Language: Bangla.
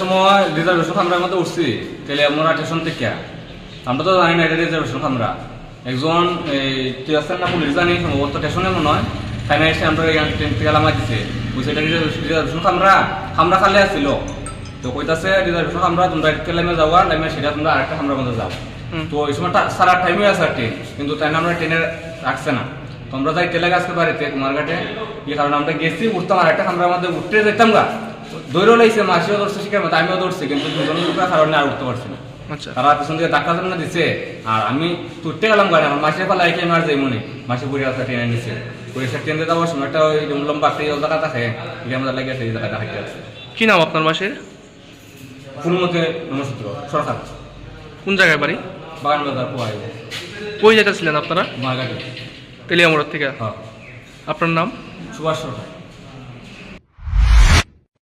সময় রিজার্ভেশন আমরা মধ্যে উঠছি। তাহলে আমরা স্টেশন থেকে আমরা তো জানি না এটা রিজার্ভেশন আমরা। একজন এই আসছেন না পুলিশ? জানি সম্ভবত স্টেশনে মনে হয় তাই না এসে আমরা ট্রেন থেকে লামা দিছে। বুঝছে এটা রিজার্ভেশন আমরা আমরা খালি আসছিল তো কইতাছে রিজার্ভেশন আমরা তোমরা একটা লাইমে যাওয়া লাইমে সেটা তোমরা আরেকটা আমরা মধ্যে যাও। তো এই সময় সারা টাইমে আছে ট্রেন। কিন্তু তাই না আমরা ট্রেনে রাখছে না। তো আমরা যাই তেলে গাছতে বাড়িতে কুমারঘাটে এই কারণে আমরা গেছি উঠতাম আর একটা আমরা মধ্যে উঠতে যেতাম গা। দৌড়ও লাগছে মাসিও ধরছে শিকার মতো আমিও ধরছি কিন্তু দুজন লোকের কারণে আর উঠতে পারছি না তারা পিছন থেকে টাকা জন্য দিছে আর আমি তুটতে গেলাম গাড়ি আমার মাসের পালা একে মার যাই মনে মাসে পুরি আসা ট্রেনে নিছে পুরি সে ট্রেনে যাওয়ার সময় একটা ওই লম্বা একটা ইয়ে জায়গা থাকে এই আমাদের লাগে সেই জায়গাটা হাইতে আছে। কি নাম আপনার মাসের ফুলমতে নমস্ত্র সরকার কোন জায়গায় বাড়ি বাগান বাজার পোয়াই কই যেতেছিলেন আপনারা? মার্গাটি তেলিয়ামোড় থেকে? আপনার নাম? সুভাষ সরকার